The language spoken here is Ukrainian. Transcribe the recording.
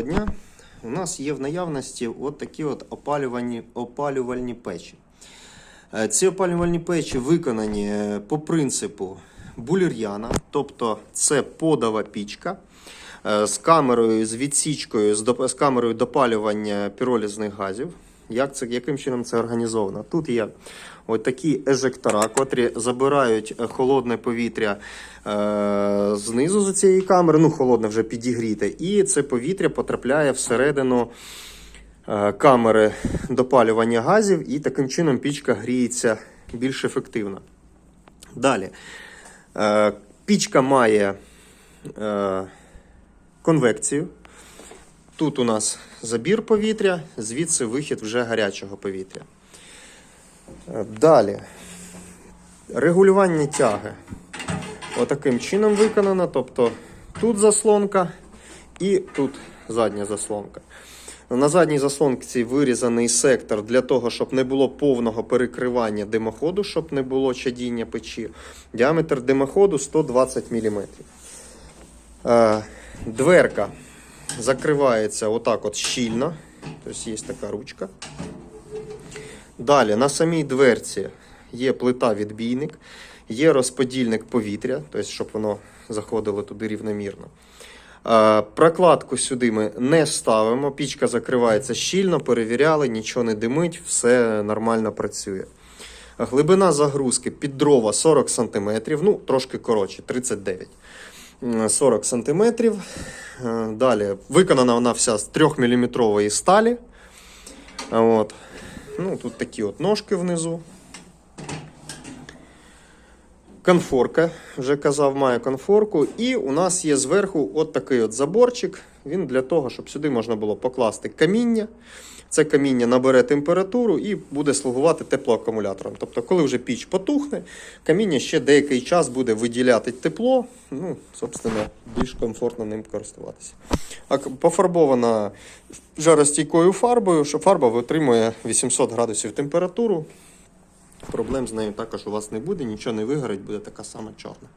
Дня. У нас є в наявності от такі от опалювальні, опалювальні печі. Е, Ці опалювальні печі виконані е, по принципу булір'яна, тобто це подова пічка е, з камерою, з відсічкою, з камерою допалювання піролізних газів. Як це, яким чином це організовано? Тут є от такі ежектора, котрі забирають е, холодне повітря е, знизу з цієї камери, ну холодне вже підігріте, і це повітря потрапляє всередину е, камери допалювання газів, і таким чином пічка гріється більш ефективно. Далі. Е, пічка має конвекцію. Тут у нас забір повітря, звідси вихід вже гарячого повітря. Е, Далі. Регулювання тяги. Отаким чином виконано. Тобто тут заслонка і тут задня заслонка. На задній заслонці вирізаний сектор для того, щоб не було повного перекривання димоходу, щоб не було чадіння печі. Діаметр димоходу 120 мм. Е, Дверка закривається отак от щільно. Тобто є така ручка. Далі на самій дверці є плита відбійник, є розподільник повітря, тобто, щоб воно заходило туди рівномірно. Е, Прокладку сюди ми не ставимо. Пічка закривається щільно, перевіряли, нічого не димить, все нормально працює. Глибина загрузки під дрова 40 см, ну трошки коротше, 39 М, 40 см. Далі виконана вона вся з 3-мм сталі. От. Ну, тут такі от ножки внизу. Конфорка, вже казав, має конфорку. І у нас є зверху от такий от заборчик. Він для того, щоб сюди можна було покласти каміння. Це каміння набере температуру і буде слугувати теплоакумулятором. Тобто, коли вже піч потухне, каміння ще деякий час буде виділяти тепло. Ну, собственно, більш комфортно ним користуватися. А пофарбована жаростійкою фарбою, що фарба витримує 800 градусів температуру. Проблем з нею також у вас не буде, нічого не вигорить, буде така сама чорна.